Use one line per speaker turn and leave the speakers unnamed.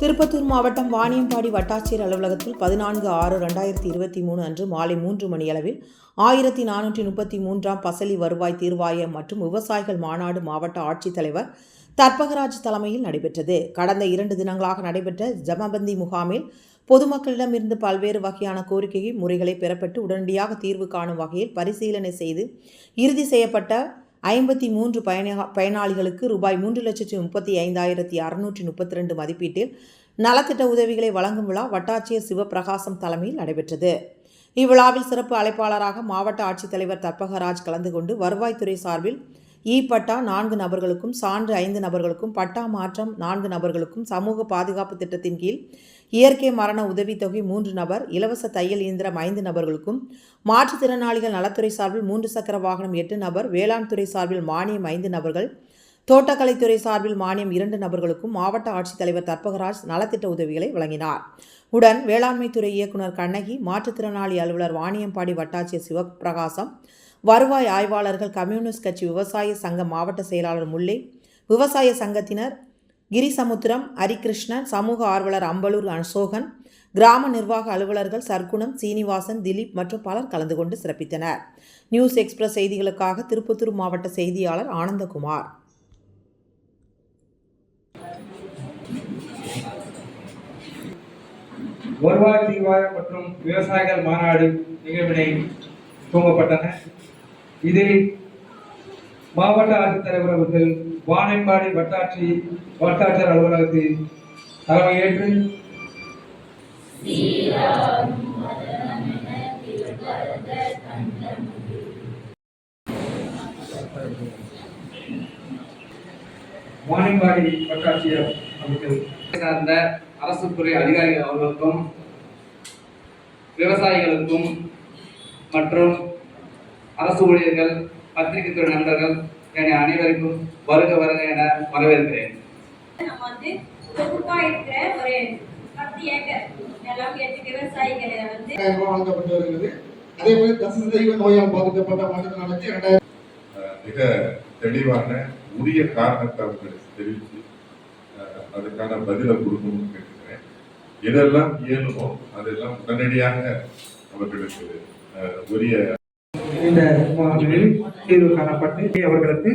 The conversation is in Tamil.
திருப்பத்தூர் மாவட்டம் வாணியம்பாடி வட்டாட்சியர் அலுவலகத்தில் பதினான்கு ஆறு ரெண்டாயிரத்தி இருபத்தி மூணு அன்று மாலை மூன்று மணியளவில் ஆயிரத்தி நானூற்றி முப்பத்தி மூன்றாம் பசலி வருவாய் தீர்வாயம் மற்றும் விவசாயிகள் மாநாடு மாவட்ட ஆட்சித்தலைவர் தர்பகராஜ் தலைமையில் நடைபெற்றது. கடந்த இரண்டு தினங்களாக நடைபெற்ற ஜமபந்தி முகாமில் பொதுமக்களிடமிருந்து பல்வேறு வகையான கோரிக்கை முறைகளை பெறப்பட்டு உடனடியாக தீர்வு காணும் வகையில் பரிசீலனை செய்து இறுதி செய்யப்பட்ட ஐம்பத்தி மூன்று பயண பயனாளிகளுக்கு ரூபாய் மூன்று லட்சத்தி முப்பத்தி ஐந்தாயிரத்தி அறுநூற்றி முப்பத்தி ரெண்டு மதிப்பீட்டில் நலத்திட்ட உதவிகளை வழங்கும் விழா வட்டாட்சியர் சிவபிரகாசம் தலைமையில் நடைபெற்றது. இவ்விழாவில் சிறப்பு அழைப்பாளராக மாவட்ட ஆட்சித்தலைவர் தற்பகராஜ் கலந்து கொண்டு வருவாய்த்துறை சார்பில் இ பட்டா நான்கு நபர்களுக்கும் சான்று ஐந்து நபர்களுக்கும் பட்டா மாற்றம் நான்கு நபர்களுக்கும் சமூக பாதுகாப்பு திட்டத்தின் கீழ் இயற்கை மரண உதவித்தொகை மூன்று நபர் இலவச தையல் இயந்திரம் ஐந்து நபர்களுக்கும் மாற்றுத்திறனாளிகள் நலத்துறை சார்பில் மூன்று சக்கர வாகனம் எட்டு நபர் வேளாண் துறை சார்பில் மானியம் ஐந்து நபர்கள் தோட்டக்கலைத்துறை சார்பில் மானியம் இரண்டு நபர்களுக்கும் மாவட்ட ஆட்சித்தலைவர் தர்பகராஜ் நலத்திட்ட உதவிகளை வழங்கினார். உடன் வேளாண்மைத்துறை இயக்குனர் கண்ணகி மாற்றுத்திறனாளி அலுவலர் வாணியம்பாடி வட்டாட்சியர் சிவபிரகாசம் வருவாய் ஆய்வாளர்கள் கம்யூனிஸ்ட் கட்சி விவசாய சங்க மாவட்ட செயலாளர் முல்லை விவசாய சங்கத்தினர் கிரிசமுத்திரம் ஹரிகிருஷ்ணன் சமூக ஆர்வலர் அம்பலூர் அசோகன் கிராம நிர்வாக அலுவலர்கள் சர்க்குணம் சீனிவாசன் திலீப் மற்றும் பலர் கலந்து கொண்டு சிறப்பித்தனர். நியூஸ் எக்ஸ்பிரஸ் செய்திகளுக்காக திருப்பத்தூர் மாவட்ட செய்தியாளர் ஆனந்தகுமார்.
வருவாய் தீர்வாய மற்றும் விவசாயிகள் மாநாடு நிகழ்வினை துவங்கப்பட்டன இதில் மாவட்ட ஆட்சித்தலைவர் அவர்கள் வானைப்பாடி வட்டாட்சி வட்டாட்சியர் அலுவலகத்தில் தலைமையேற்று வானிம்பாடி வட்டாட்சியர் அவர்கள்
சார்ந்த அரசு துறை அதிகாரிகள் அவர்களுக்கும் விவசாயிகளுக்கும் மற்றும் அரசு ஊழியர்கள் பத்திரிகை துறை நண்பர்கள் என அனைவருக்கும் வருக வருக என வரவேற்கிறேன்.
நம்ம வந்து தொகுப்பா இருக்கிற ஒரு பத்து ஏக்கர் நிலம் எட்டு விவசாயிகளை வந்து
ஆயிரம் ரூபாய் வழங்கப்பட்டு வருகிறது. அதே போல தசு தெய்வ நோயால் பாதிக்கப்பட்ட மாற்றுத்திறனாளிக்கு இரண்டாயிரம்
அஹ் மிக தெளிவான உரிய காரணத்தை அவங்களுக்கு தெரிவித்து அதுக்கான பதிலை கொடுக்கணும்னு கேட்டுக்கிறேன். எதெல்லாம் இயலுமோ அதெல்லாம் உடனடியாக அவர்களுக்கு உரிய
இந்த தீர்வு காணப்பட்டு அவர்களுக்கு